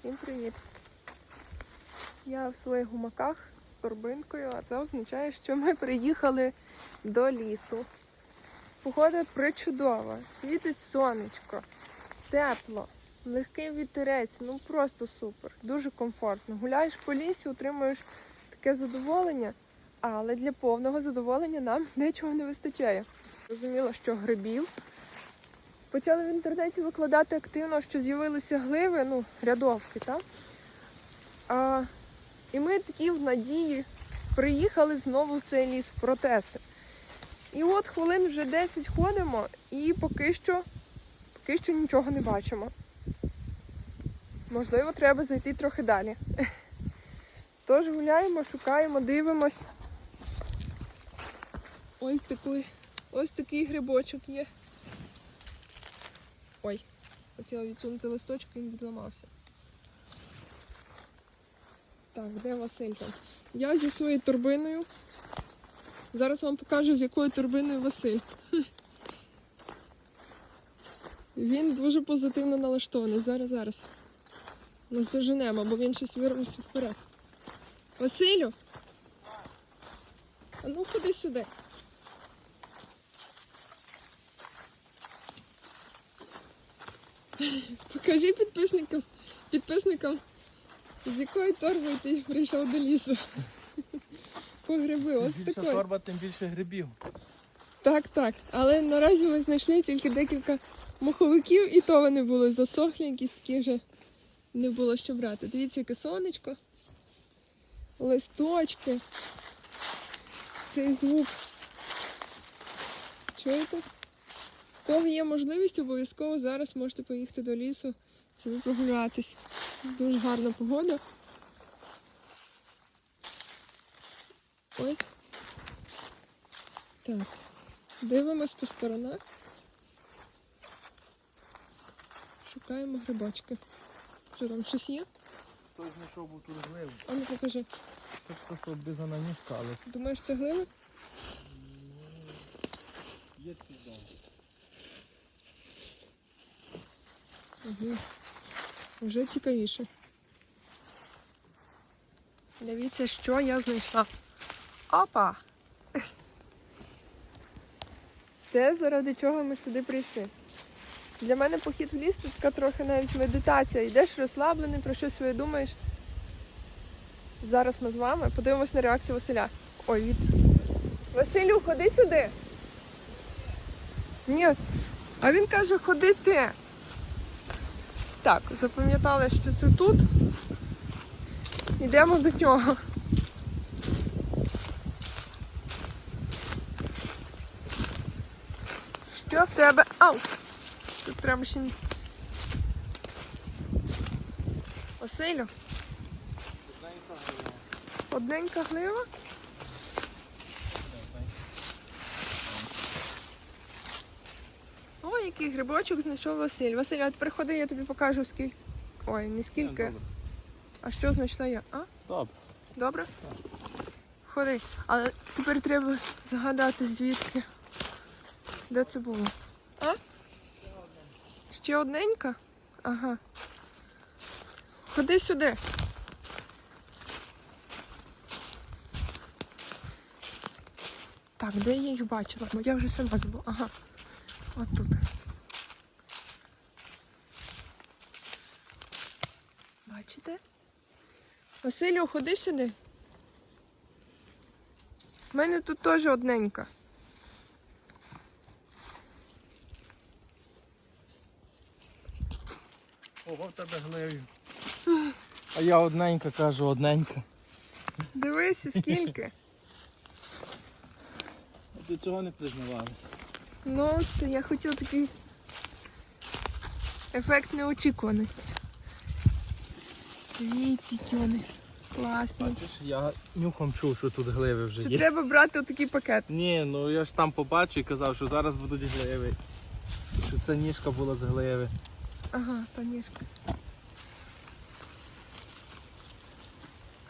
Всім привіт! Я в своїх гумаках з торбинкою, а це означає, що ми приїхали до лісу. Погода причудова, світить сонечко, тепло, легкий вітерець, ну просто супер, дуже комфортно. Гуляєш по лісі, отримуєш таке задоволення, але для повного задоволення нам нічого не вистачає. Зрозуміло, що грибів. Почали в інтернеті викладати активно, що з'явилися гливи, ну, рядовки, так? А, і ми такі в надії приїхали знову в цей ліс в протеси. І от хвилин вже 10 ходимо і поки що, поки що нічого не бачимо. Можливо, треба зайти трохи далі. Тож гуляємо, шукаємо, дивимось. Ось такий, ось такий грибочок є. Ой, хотіла відсунути листочок, він відламався. Так, де Василь там? Я зі своєю торбиною. Зараз вам покажу, з якою торбиною Василь. Він дуже позитивно налаштований. Зараз, зараз. Нас доженемо, бо він щось вирвався вперед. Василю! А ну ходи сюди. Покажи підписникам, підписникам, з якою торбою ти прийшов до лісу. По гриби, ось Більше такою. торба, тим більше грибів. Так, так. Але наразі ми знайшли тільки декілька моховиків, і то вони були засохлі, якісь такі вже не було що брати. Дивіться, яке сонечко, листочки, цей звук. Чуєте? Кого є можливість, обов'язково зараз можете поїхати до лісу, собі прогулятись. Дуже гарна погода. Ой. Так. Дивимось по сторонах. Шукаємо грибочки. Що там щось є? Хтось знайшов був тут гливу. А ну покажи. Це просто без ананівка, але Думаєш, це гливи? є пізда. Угу. Вже цікавіше. Дивіться, що я знайшла. Опа! Те, заради чого ми сюди прийшли. Для мене похід в ліс це така трохи навіть медитація. Йдеш розслаблений, про щось своє думаєш. Зараз ми з вами подивимось на реакцію Василя. Ой, від. Василю, ходи сюди. Ні. А він каже, ходи ти. Так, запам'ятали, що це тут. Йдемо до нього. Що в тебе? Ау! Тут треба ще. не- Василю, одненька глива. Ой, який грибочок знайшов Василь. Василь, а тепер ходи, я тобі покажу скільки. Ой, не скільки. А що знайшла я? А? Добре. Добре? Ходи. Але тепер треба згадати звідки. Де це було? А? Ще одненька? Ага. Ходи сюди. Так, де я їх бачила? Бо я вже сама забула. Ага. От тут. Бачите? Василю, ходи сюди. У мене тут теж одненька. Ого, в тебе гливів. А я одненька кажу, одненька. Дивися, скільки. А ти чого не признавалася? Ну, то я хотів такий ефект неочікуваності. Дивіться, які вони класні. Бачиш, я нюхом чув, що тут гливи вже Що є. треба брати отакий пакет. Ні, ну я ж там побачив і казав, що зараз будуть гливи. Що це ніжка була з гливи. Ага, та ніжка.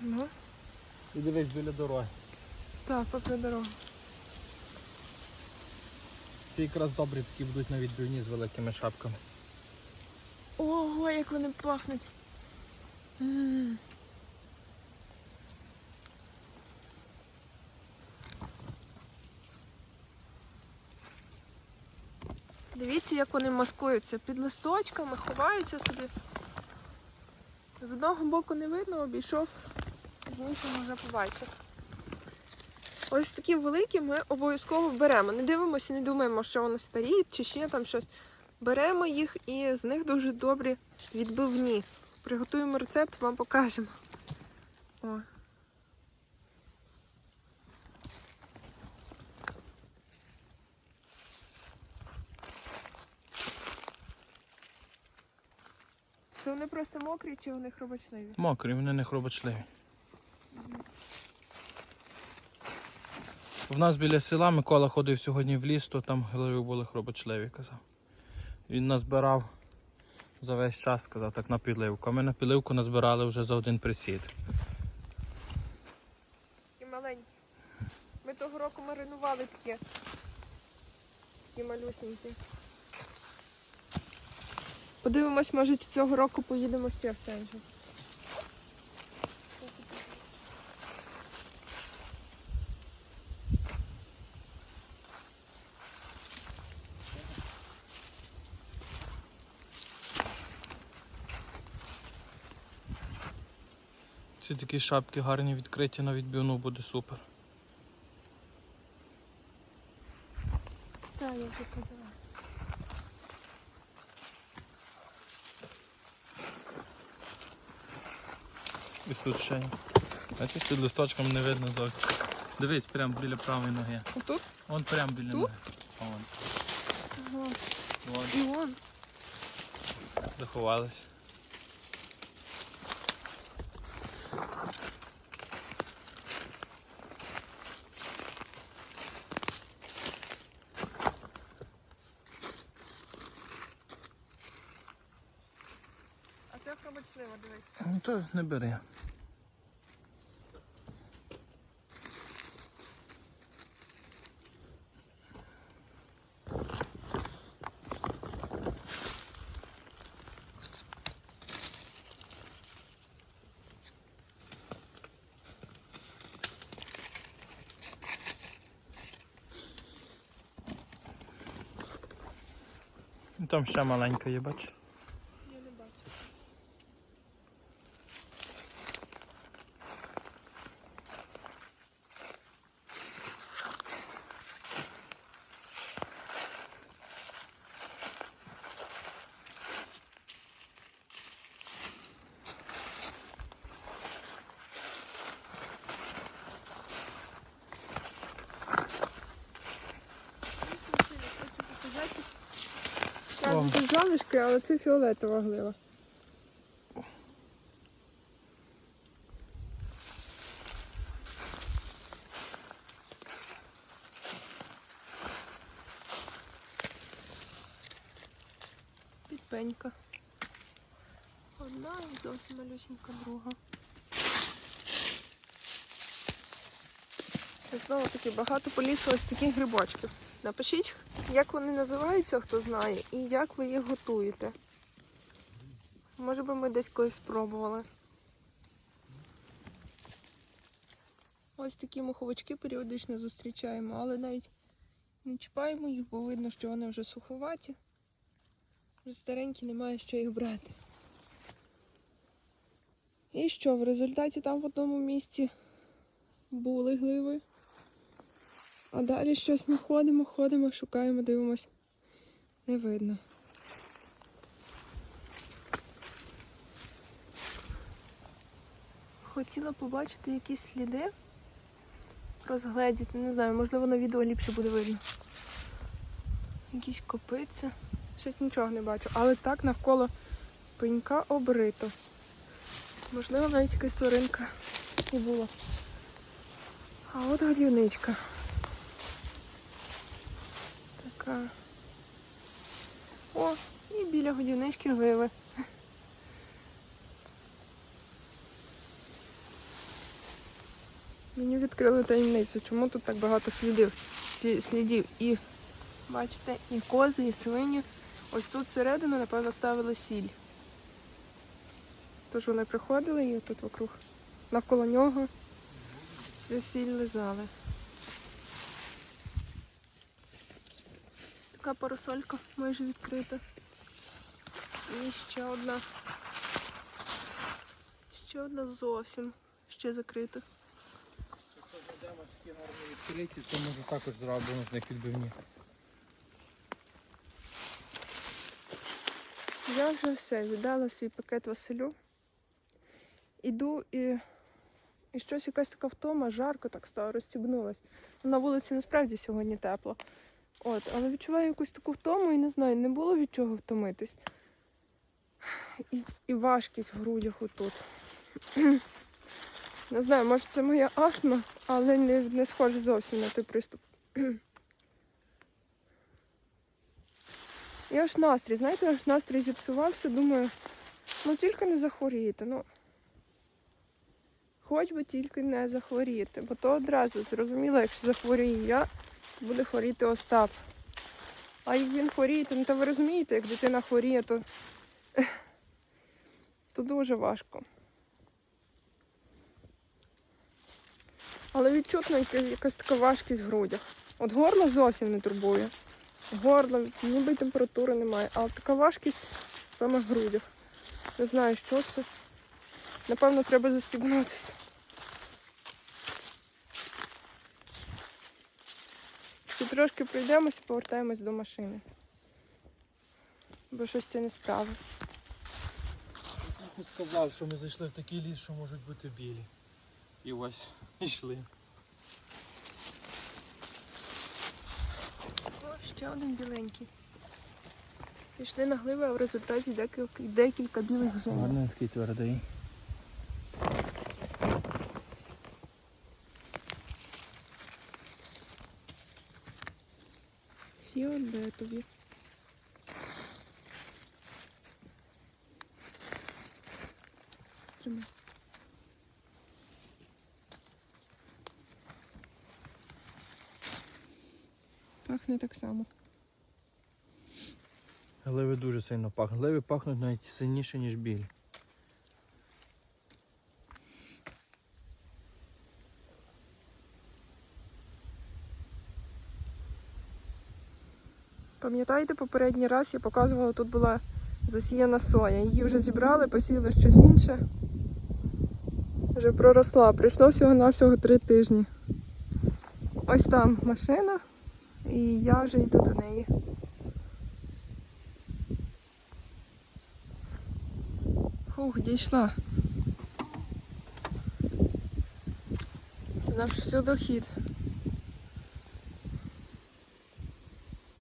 Ну, І дивись біля дороги. так, попри дорогу. Ці якраз добрі такі будуть на відбивні з великими шапками. Ого, як вони пахнуть. Дивіться, як вони маскуються під листочками, ховаються собі. З одного боку не видно, обійшов, з іншого вже побачив. Ось такі великі ми обов'язково беремо. Не дивимося, не думаємо, що вони старі чи ще там щось. Беремо їх і з них дуже добрі відбивні. Приготуємо рецепт, вам покажемо. О. Це вони просто мокрі чи вони хробочливі? Мокрі, вони не хробочливі. В нас біля села Микола ходив сьогодні в ліс, то там гливи були хробочливі, казав. Він назбирав за весь час, сказав, так на підливку. Ми на підливку назбирали вже за один присід. Такі маленькі. Ми того року маринували такі. Такі малюсенькі. Подивимось, може цього року поїдемо ще в центр. Ці такі шапки гарні відкриті на відбивну буде супер. Так, я вже казала. Ось тут ще. Бачиш, під листочком не видно зовсім. Дивись, прямо біля правої ноги. Отут? Вон прямо біля Тут? ноги. Вон. Ага. Вон. І вон. Заховались. А це хробочливо, дивись. Ну то не бери. Там ще маленька є, бач. Я не бачу. О. Але це фіолетова глива. Підпенька. Одна і зовсім малюсенька друга. Знову таки багато по лісу ось таких грибочків. Напишіть, як вони називаються, хто знає, і як ви їх готуєте. Може би ми десь колись спробували. Ось такі муховички періодично зустрічаємо, але навіть не чіпаємо їх, бо видно, що вони вже суховаті. Вже старенькі, немає що їх брати. І що, в результаті там в одному місці були гливи. А далі щось ми ходимо, ходимо, шукаємо, дивимось. Не видно. Хотіла побачити якісь сліди. Розгледіти, не знаю, можливо на відео ліпше буде видно. Якісь копиця. Щось нічого не бачу. Але так навколо пенька обрито. Можливо, навіть якась тваринка і була. А от годівничка. Така. О, і біля годівнички гливи. Мені відкрили таємницю, чому тут так багато слідів. Слідів. І бачите, і кози, і свині. Ось тут всередину, напевно, ставили сіль. Тож вони приходили і тут вокруг навколо нього всю сіль лизали. Така парасолька майже відкрита. І ще одна. Ще одна зовсім ще закрита. Якщо знайдемо такі гарні відкриті, то може також зробимо з них відбивні. Я вже все, віддала свій пакет Василю. Іду і, і щось якась така втома, жарко так стало, розстібнулась. На вулиці насправді сьогодні тепло. От, але відчуваю якусь таку втому і не знаю, не було від чого втомитись. І, і важкість в грудях отут. Не знаю, може це моя астма, але не, не схоже зовсім на той приступ. І аж настрій, знаєте, аж настрій зіпсувався, думаю, ну тільки не захворіти. Ну, хоч би тільки не захворіти, бо то одразу зрозуміло, якщо захворію я, то буде хворіти Остап. А як він хворіє, то, ну, ви розумієте, як дитина хворіє, то, то дуже важко. Але відчутно якась така важкість в грудях. От горло зовсім не турбує. Горло, ніби температури немає, але така важкість саме в грудях. Не знаю, що це. Напевно, треба застібнутися. Ще трошки пройдемося і повертаємось до машини. Бо щось це не справи. Ти сказав, що ми зайшли в такий ліс, що можуть бути білі. І ось йшли. О, ще один біленький. Пішли на гливи, а в результаті декілька, декілька білих вже. Гарний такий твердий. Фіолетові. Тримай. Пахне так само. Гливи дуже сильно пахнуть. Гливи пахнуть навіть сильніше, ніж білі. Пам'ятаєте, попередній раз я показувала, тут була засіяна соя. Її вже зібрали, посіяли щось інше. Вже проросла. Прийшло всього-навсього три тижні. Ось там машина, і я вже йду до неї. Фух, дійшла. Це наш всюдохід.